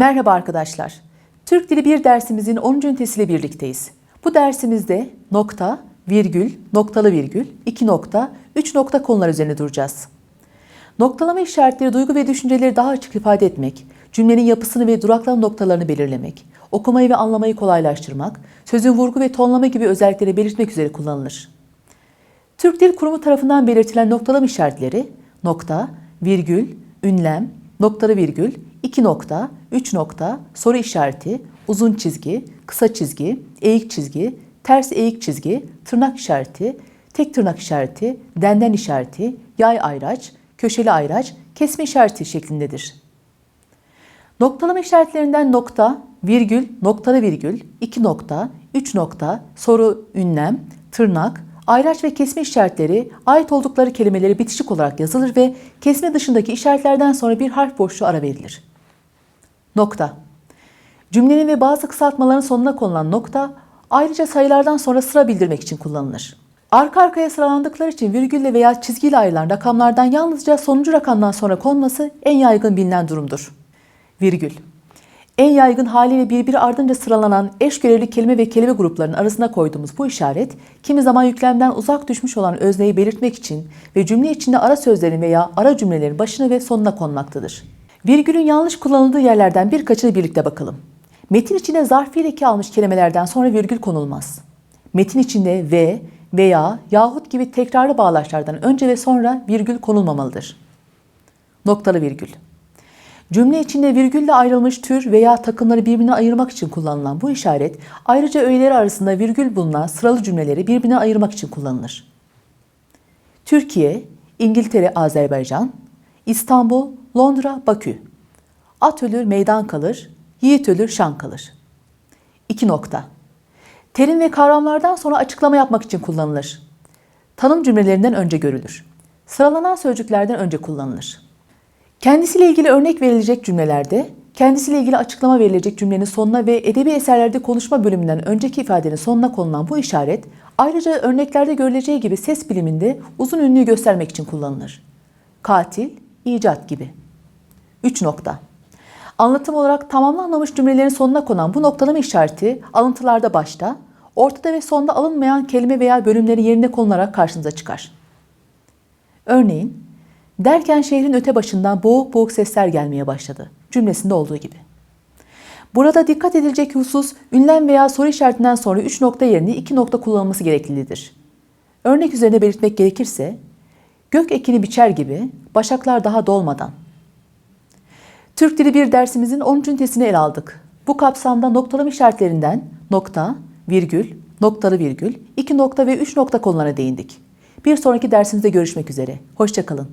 Merhaba arkadaşlar. Türk Dili 1 dersimizin 10. ünitesiyle birlikteyiz. Bu dersimizde nokta, virgül, noktalı virgül, iki nokta, üç nokta konular üzerine duracağız. Noktalama işaretleri duygu ve düşünceleri daha açık ifade etmek, cümlenin yapısını ve duraklama noktalarını belirlemek, okumayı ve anlamayı kolaylaştırmak, sözün vurgu ve tonlama gibi özellikleri belirtmek üzere kullanılır. Türk Dil Kurumu tarafından belirtilen noktalama işaretleri nokta, virgül, ünlem, noktalı virgül, iki nokta, üç nokta, soru işareti, uzun çizgi, kısa çizgi, eğik çizgi, ters eğik çizgi, tırnak işareti, tek tırnak işareti, denden işareti, yay ayraç, köşeli ayraç, kesme işareti şeklindedir. Noktalama işaretlerinden nokta, virgül, noktalı virgül, iki nokta, üç nokta, soru, ünlem, tırnak, ayraç ve kesme işaretleri ait oldukları kelimeleri bitişik olarak yazılır ve kesme dışındaki işaretlerden sonra bir harf boşluğu ara verilir. Nokta. Cümlenin ve bazı kısaltmaların sonuna konulan nokta ayrıca sayılardan sonra sıra bildirmek için kullanılır. Arka arkaya sıralandıkları için virgülle veya çizgiyle ayrılan rakamlardan yalnızca sonuncu rakamdan sonra konması en yaygın bilinen durumdur. Virgül. En yaygın haliyle birbiri ardınca sıralanan eş görevli kelime ve kelime gruplarının arasına koyduğumuz bu işaret, kimi zaman yüklemden uzak düşmüş olan özneyi belirtmek için ve cümle içinde ara sözlerin veya ara cümlelerin başına ve sonuna konmaktadır. Virgülün yanlış kullanıldığı yerlerden birkaçını birlikte bakalım. Metin içinde zarf eki almış kelimelerden sonra virgül konulmaz. Metin içinde ve, veya, yahut gibi tekrarlı bağlaçlardan önce ve sonra virgül konulmamalıdır. Noktalı virgül. Cümle içinde virgülle ayrılmış tür veya takımları birbirine ayırmak için kullanılan bu işaret, ayrıca öğeleri arasında virgül bulunan sıralı cümleleri birbirine ayırmak için kullanılır. Türkiye, İngiltere, Azerbaycan, İstanbul, Londra, Bakü. At ölür, meydan kalır, yiğit ölür, şan kalır. 2 nokta. Terim ve kavramlardan sonra açıklama yapmak için kullanılır. Tanım cümlelerinden önce görülür. Sıralanan sözcüklerden önce kullanılır. Kendisiyle ilgili örnek verilecek cümlelerde, kendisiyle ilgili açıklama verilecek cümlenin sonuna ve edebi eserlerde konuşma bölümünden önceki ifadenin sonuna konulan bu işaret, ayrıca örneklerde görüleceği gibi ses biliminde uzun ünlüyü göstermek için kullanılır. Katil, icat gibi. 3 nokta. Anlatım olarak tamamlanmamış cümlelerin sonuna konan bu noktalama işareti alıntılarda başta, ortada ve sonda alınmayan kelime veya bölümleri yerine konularak karşınıza çıkar. Örneğin, derken şehrin öte başından boğuk boğuk sesler gelmeye başladı cümlesinde olduğu gibi. Burada dikkat edilecek husus ünlem veya soru işaretinden sonra 3 nokta yerine 2 nokta kullanılması gereklidir. Örnek üzerine belirtmek gerekirse, gök ekini biçer gibi başaklar daha dolmadan. Türk Dili 1 dersimizin 10. ünitesini ele aldık. Bu kapsamda noktalama işaretlerinden nokta, virgül, noktalı virgül, 2 nokta ve 3 nokta konularına değindik. Bir sonraki dersimizde görüşmek üzere. Hoşçakalın.